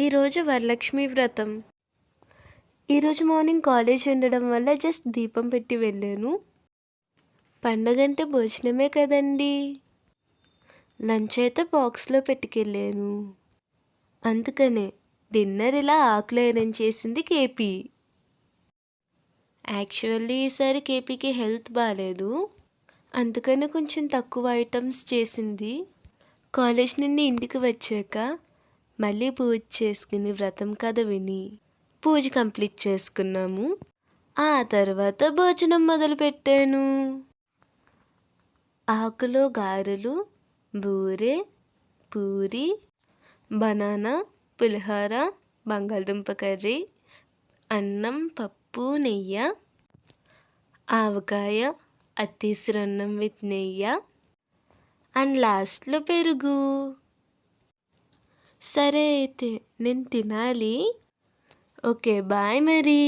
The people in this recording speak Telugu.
ఈరోజు వరలక్ష్మి వ్రతం. ఈరోజు మార్నింగ్ కాలేజ్ ఉండడం వల్ల జస్ట్ దీపం పెట్టి వెళ్ళాను. పండగంటే భోజనమే కదండి. లంచ్ అయితే బాక్స్లో పెట్టుకెళ్ళాను. అందుకనే డిన్నర్ ఇలా ఆకులు అరేంజ్ చేసింది కేపీ. యాక్చువల్లీ ఈసారి కేపీకి హెల్త్ బాగాలేదు అందుకని కొంచెం తక్కువ ఐటమ్స్ చేసింది. కాలేజ్ నుండి ఇంటికి వచ్చాక మళ్ళీ పూజ చేసుకుని వ్రతం కథ విని పూజ కంప్లీట్ చేసుకున్నాము. ఆ తర్వాత భోజనం మొదలుపెట్టాను. ఆకులో గారెలు బూరె పూరి బనానా పులిహోర బంగాళదుంప కర్రీ అన్నం పప్పు నెయ్యి ఆవకాయ అత్తీసురన్నం విత్ నెయ్యి అండ్ లాస్ట్లో పెరుగు. సరే అయితే నేను తినాలి. ఓకే బాయ్ మరి.